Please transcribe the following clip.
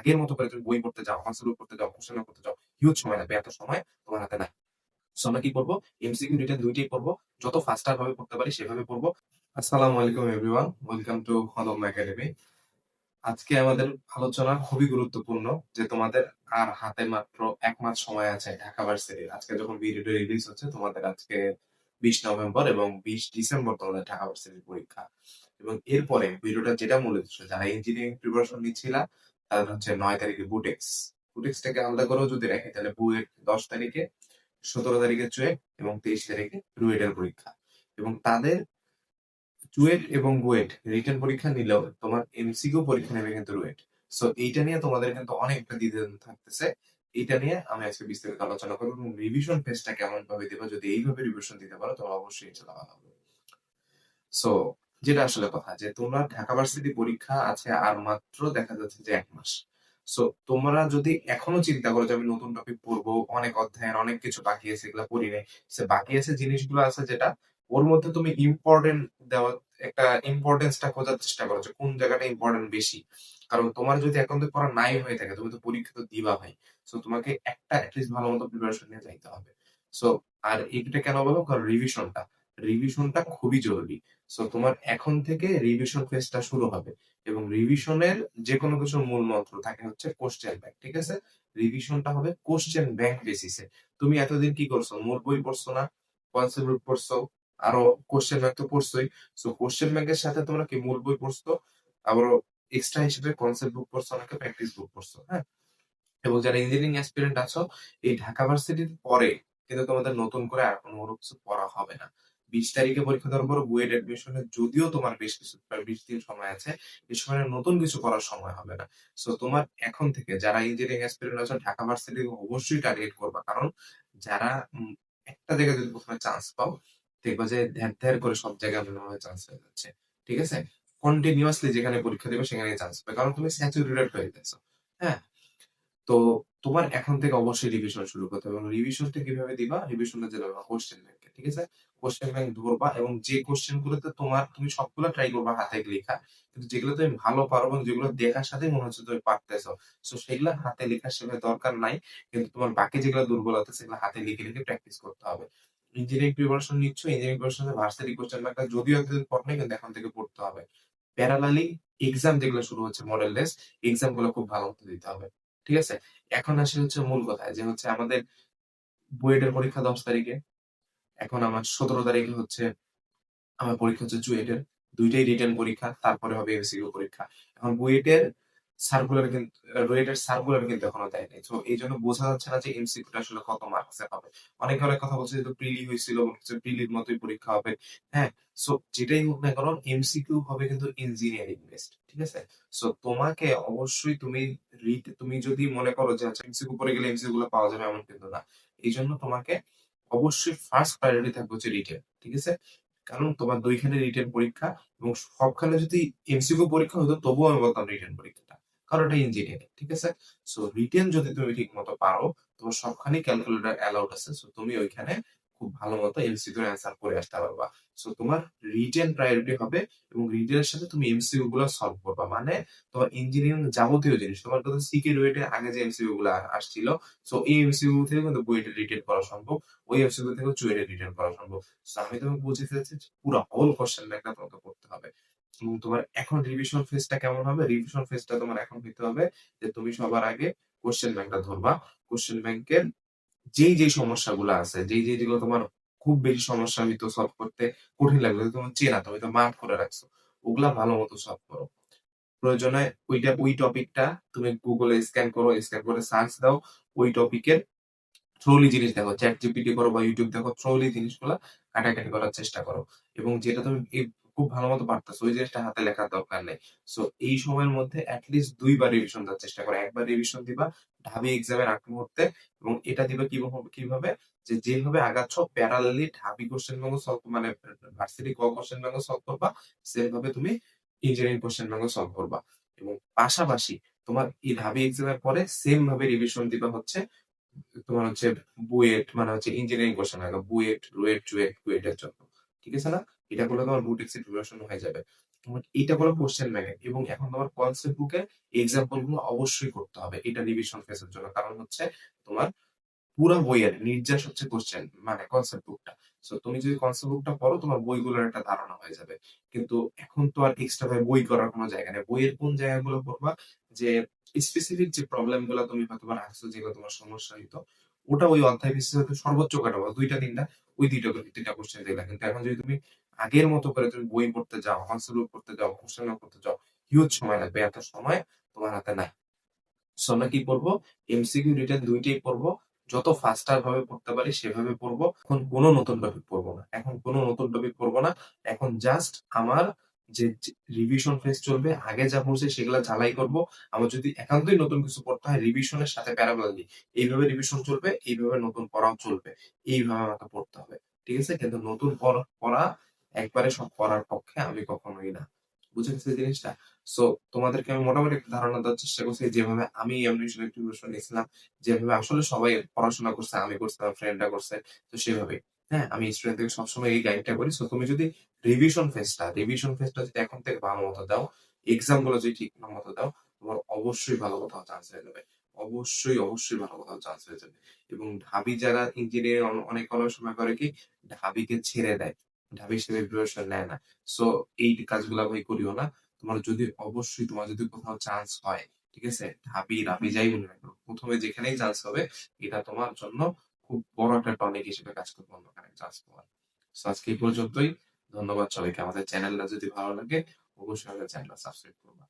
আগের মতো করে তুমি বই পড়তে যাও কনসেপ্ট করতে যাও কোশ্চেন করতে যাও হিউজ সময় লাগবে, এত সময় তোমার হাতে নাই। আমরা কি করব? এমসিকিউ রিটেন দুইটাই পড়ব, যত ফাস্টার ভাবে পড়তে পারি সেভাবে পড়ব। আসসালামু আলাইকুম এভরিওয়ান ওয়েলকাম টু হদম একাডেমি আজকে আমাদের আলোচনা খুবই গুরুত্বপূর্ণ যে তোমাদের আর হাতে মাত্র এক মাস সময় আছে ঢাকা ভার্সিটির আজকে যখন ভিডিওটা রিলিজ হচ্ছে, তোমাদের আজকে বিশ নভেম্বর এবং বিশ ডিসেম্বর তোমাদের ঢাকা ভার্সিটির পরীক্ষা। এবং এরপরে ভিডিওটা যেটা মূল উদ্দেশ্য, যারা ইঞ্জিনিয়ারিং প্রিপারেশন নিচ্ছিলা তাদের হচ্ছে নয় তারিখে বুটেক্স বুটেক্সটাকে আলাদা করেও যদি রাখি, তাহলে বুয়েট দশ তারিখে, সতেরো তারিখে চুয়েট এবং তেইশ তারিখে রুয়েটের পরীক্ষা। এবং তাদের চুয়েট এবং বুয়েট রিটেন পরীক্ষা নিলেও তোমার এমসিকিউ পরীক্ষা নেবে কিন্তু রুয়েট। সো এইটা নিয়ে তোমাদের কিন্তু অনেকটা দ্বিধাদ্বন্দ্ব থাকতেছে। এটা নিয়ে আমি আজকে বিস্তারিত আলোচনা করব এবং রিভিশন ফেসটা কেমন ভাবে দেবো, যদি এইভাবে রিভিশন দিতে পারো, তাহলে অবশ্যই এটা ভালো হবে। সো যেটা আসলে কথা যে তোমরা ঢাকা ভার্সিটি পরীক্ষা আছে আর মাত্র দেখা যাচ্ছে যে এক মাস। সো তোমরা যদি এখনও চিন্তা করো যে আমি নতুন টপিক পড়ব, অনেক অধ্যায়ন, অনেক কিছু বাকি আছে, এগুলো পড়ি নাই। সে বাকি আছে জিনিসগুলো আছে যেটা ওর মধ্যে তুমি ইম্পর্টেন্ট দেওয়া একটা ইম্পর্টেন্সটা খোঁজার চেষ্টা করো যে কোন জায়গাটা ইম্পর্টেন্ট বেশি। কারণ তোমার যদি এখন তো পড়া নাই হয়ে থাকে, তুমি তো পরীক্ষা তো দিবা ভাই। সো তোমাকে একটা অ্যাটলিস্ট ভালো মতো প্রিপারেশন নিয়ে যাইতে হবে। সো আর এইটা কেন বলো? কারণ রিভিশনটা রিভিশনটা খুবই জরুরি। সো তোমার এখন থেকে রিভিশন ফেজটা শুরু হবে এবং রিভিশনের যে কোনো কিছুর মূল মন্ত্র থাকে হচ্ছে কোশ্চেন ব্যাংক ঠিক আছে? রিভিশনটা হবে কোশ্চেন ব্যাংক বেসিসে তুমি এতদিন কি করছ? মূল বই পড়ছো না? কনসেপ্ট পড়ছো? আরও কোশ্চেন ব্যাংক তো পড়ছোই। সো কোশ্চেন ব্যাংকের সাথে তোমরা কি মূল বই পড়ছো? আবার এক্সট্রা হিসেবে কনসেপ্ট বুক পড়ছো অনেকে প্র্যাকটিস বুক পড়ছো? হ্যাঁ? এবং যারা ইঞ্জিনিয়ারিং অ্যাসপিরেন্ট আছো, এই ঢাকা ভার্সিটির পরে কিন্তু তোমাদের নতুন করে আর কোনো কিছু পড়া হবে না। বিশ তারিখে পরীক্ষা দেওয়ার পর বুয়েট অ্যাডমিশনের যদিও তোমার বেশ কিছু, প্রায় বিশ দিন সময় আছে এই সময় নতুন কিছু করার সময় হবে না। সো তোমার এখন থেকে যারা ইঞ্জিনিয়ারিং অ্যাসপিরেন্ট আছে, ঢাকা ভার্সিটি অবশ্যই টার্গেট করবা। কারণ যারা একটা জায়গায় যদি প্রথমে চান্স পাও, দেখবা যে ধ্যার ধ্যার করে সব জায়গায় মনে চান্স হয়ে যাচ্ছে। ঠিক আছে? কন্টিনিউয়াসলি যেখানে পরীক্ষা দেবে সেখানে চান্স পাবে। কারণ তুমি স্যাচুরেটেড হয়ে গেছো। হ্যাঁ? তো তোমার এখন থেকে অবশ্যই রিভিশন শুরু করতে হবে। এবং রিভিশনটা কীভাবে দিবা? রিভিশনটা যেটা কোশ্চেন ব্যাংকে ঠিক আছে? কোশ্চেন ব্যাংক ধরবা এবং যে কোশ্চেন গুলোতে তোমার, তুমি সবগুলো ট্রাই করবা হাতে লেখা। কিন্তু যেগুলো তুমি ভালো পারো এবং যেগুলো দেখার সাথে মনে হচ্ছে তুমি পারতেছো। সো সেগুলো হাতে লেখার সেভাবে দরকার নাই। কিন্তু তোমার বাকি যেগুলো দুর্বলতা সেগুলো হাতে লিখে লিখে প্র্যাকটিস করতে হবে। ইঞ্জিনিয়ারিং প্রিপারেশন নিচ্ছ ইঞ্জিনিয়ারিং প্রিপারেশন ভার্সিটি কোশ্চেন ব্যাংকটা যদিও একদিন পর নেই, কিন্তু এখন থেকে পড়তে হবে। প্যারালালি এক্সাম যেগুলো শুরু হচ্ছে মডেল টেস্ট এক্সামগুলো খুব ভালো দিতে হবে। ঠিক আছে? এখন আসে হচ্ছে মূল কথায় যে হচ্ছে আমাদের বুয়েটের পরীক্ষা দশ তারিখে, এখন আমার সতেরো তারিখে হচ্ছে আমার পরীক্ষা হচ্ছে জুয়েটের, দুইটাই রিটার্ন পরীক্ষা, তারপরে হবে এমসিকিউ পরীক্ষা। এখন বুয়েটের সার্কুলার কিন্তু রুয়েটের সার্কুলার কিন্তু এখনও তো এই জন্য বোঝা যাচ্ছে না যে আসলে কত পাবে। অনেকে কথা বলছে যে তো প্রিলি হয়েছিল প্রিলির মতোই পরীক্ষা হবে। হ্যাঁ সো যেটাই হোক না কারণ এমসিকিউ হবে কিন্তু ইঞ্জিনিয়ারিং বেসড ঠিক আছে? সো তোমাকে অবশ্যই তুমি তুমি যদি মনে করো যে আচ্ছা এমসিকিউ পড়ে গেলে এমসিকিউ গুলো পাওয়া যাবে, এমন কিন্তু না। এই জন্য তোমাকে অবশ্যই ফার্স্ট প্রায়োরিটি থাকবে হচ্ছে রিটেন ঠিক আছে? কারণ তোমার দুইখানে রিটেন পরীক্ষা এবং সবখানে যদি এমসিকিউ পরীক্ষা হতো, তবুও আমি বলতাম রিটেন পরীক্ষাটা। কারণ এটা ইঞ্জিনিয়ারিং ঠিক আছে? সো রিটেন যদি তুমি ঠিক মতো পারো, তোমার সবখানে ক্যালকুলেটর অ্যালাউড আছে। সো তুমি ওইখানে খুব ভালো মতো এমসিকিউ অ্যান্সার করে আসতে পারবা। সো তোমার রিটেন প্রায়োরিটি হবে এবং রিটেনের সাথে তুমি এমসিকিউ গুলো সলভ করবা। মানে তোমার ইঞ্জিনিয়ারিং যাবতীয় জিনিস, তোমার কথা সিকে রুয়েটে আগে যে এমসিকিউ গুলো আসছিল সো এই এমসিকিউ থেকে কিন্তু বুয়েটে রিটেন করা সম্ভব, ওই এমসিকিউ থেকে চুয়েটে রিটেন করা সম্ভব। সো আমি তোমাকে বুঝে ফেলেছি পুরো হোল কোশ্চেন ব্যাংকটা তোমাকে করতে হবে। তোমার এখন রিভিশন ফেজটা কেমন হবে? রিভিশন ফেজটা তোমার এখন হইতে হবে যে তুমি সবার আগে কোশ্চেন ব্যাংকটা ধরবা। কোশ্চেন ব্যাংকের যেই যেই সমস্যাগুলো আছে, যেই যেই যেগুলো তোমার খুব বেশি সমস্যা হইতো সলভ করতে কঠিন লাগবে তোমার চেনা, তুমি তো মার্ক করে রাখছো, ওগুলা ভালো মতো সলভ করো। প্রয়োজনে ওইটা, ওই টপিকটা তুমি গুগলে স্ক্যান করো স্ক্যান করে সার্চ দাও, ওই টপিকের থ্রোলি জিনিস দেখো চ্যাট জিপিটি করো বা ইউটিউব দেখো থ্রোলি জিনিসগুলো কাটাকাটি করার চেষ্টা করো। এবং যেটা তুমি খুব ভালো মতো পারতেছো, ওই জিনিসটা হাতে লেখার দরকার নেই। সো এই সময়ের মধ্যে অ্যাটলিস্ট দুইবার রিভিশন দেওয়ার চেষ্টা করো। একবার রিভিশন দিবা, ঢাবি এক্সামের আগ মুহূর্তে এবং এটা দিবা কীভাবে যে যেভাবে আগাচ্ছ parallelly Dhabi question bank solve মানে ভার্সিটি ক কোশ্চেন ব্যাংক সলভ করবা, সেভাবে তুমি ইঞ্জিনিয়ারিং কোশ্চেন ব্যাংক সলভ করবা। এবং পাশাপাশি তোমার এই ঢাবি এক্সামের পরে সেম ভাবে রিভিশন দিবা হচ্ছে, তোমার হচ্ছে বুয়েট মানে হচ্ছে engineering question bank BUET, RUET, CUET, কুয়েটের জন্য। ঠিক আছে না? এটা করলে তোমার বুট এক্সিট প্রিপারেশন হয়ে যাবে। এইটা বলো কোশ্চেন ব্যাংকে এবং এখন তোমার কনসেপ্ট বুকে এক্সাম্পলগুলো অবশ্যই করতে হবে এটা রিভিশন ফেসের জন্য। কারণ হচ্ছে তোমার পুরো বইয়ের নির্যাস হচ্ছে কোশ্চেন মানে কনসেপ্ট বুকটা সো তুমি যদি কনসেপ্ট বুকটা পড়ো, তোমার বইগুলোর একটা ধারণা হয়ে যাবে। কিন্তু এখন তো আর এক্সট্রা ভাবে বই করার কোনো জায়গা নেই। বইয়ের কোন জায়গাগুলো পড়বা যে স্পেসিফিক যে প্রবলেমগুলো তুমি হয়তো রাখছো যেগুলো তোমার সমস্যা হইতো ওটা ওই অধ্যায় বিশেষ হয়তো সর্বোচ্চ কাটাবো দুইটা, তিনটা, ওই দুইটা তিনটা কোশ্চেন দিলা। কিন্তু এখন যদি তুমি আগের মতো করে তুমি বই পড়তে যাও বুক পড়তে যাও কোশ্চেন করতে যাও হিউজ সময় লাগবে। এত সময় তোমার হাতে নাই। সো আমরা কি পড়ব? এমসিকিউ রিটেন দুইটাই পড়ব। যত ফাস্টার ভাবে পড়তে পারি সেভাবে পড়ব। এখন কোনো নতুন টপিক পড়ব না। এখন কোনো নতুন টপিক পড়ব না। এখন জাস্ট আমার যে রিভিশন ফেজ চলবে, আগে যা পড়ছে সেগুলা ঝালাই করব। আমার যদি একান্তই নতুন কিছু পড়তে হয় রিভিশনের সাথে প্যারালালি এইভাবে রিভিশন চলবে, এইভাবে নতুন পড়াও চলবে। এইভাবে আমাকে পড়তে হবে। ঠিক আছে? কিন্তু নতুন পড়া একবারে সব পড়ার পক্ষে আমি কখনোই না। বুঝে গেছে জিনিসটা? সো তোমাদেরকে আমি মোটামুটি একটা ধারণা দেওয়ার চেষ্টা করছি যেভাবে আমি এমনিশন টিউশন নিয়েছিলাম, যেভাবে আসলে সবাই পড়াশোনা করছে, আমি করছি, আমার ফ্রেন্ডরা করছে, তো সেভাবে হ্যাঁ আমি স্টুডেন্ট থেকে সবসময় এই গাইডটা করি সো তুমি যদি রিভিশন ফেজটা রিভিশন ফেজটা যদি এখন থেকে ভালো মতো দাও এক্সামগুলো যদি ঠিক মতো দাও, তোমার অবশ্যই ভালো কোথাও চান্স হয়ে যাবে। অবশ্যই অবশ্যই ভালো কোথাও চান্স হয়ে যাবে। এবং ঢাবি যারা ইঞ্জিনিয়ার অনেক অনেক সময় করে কি, ঢাবিকে ছেড়ে দেয়। ঢাবি হিসেবে প্রিপারেশন নেয় না। সো এই কাজগুলো ভাই করিও না। তোমার যদি অবশ্যই তোমার যদি কোথাও চান্স হয়, ঠিক আছে? ঢাবি রাবি যাই বলে না প্রথমে যেখানেই চান্স হবে, এটা তোমার জন্য খুব বড় একটা টনিক হিসেবে কাজ করব অন্য কানেক্ট পাওয়ার সো আজকে এই পর্যন্তই। ধন্যবাদ সবাইকে। আমাদের চ্যানেলটা যদি ভালো লাগে, অবশ্যই আমাদের চ্যানেলটা সাবস্ক্রাইব করবা।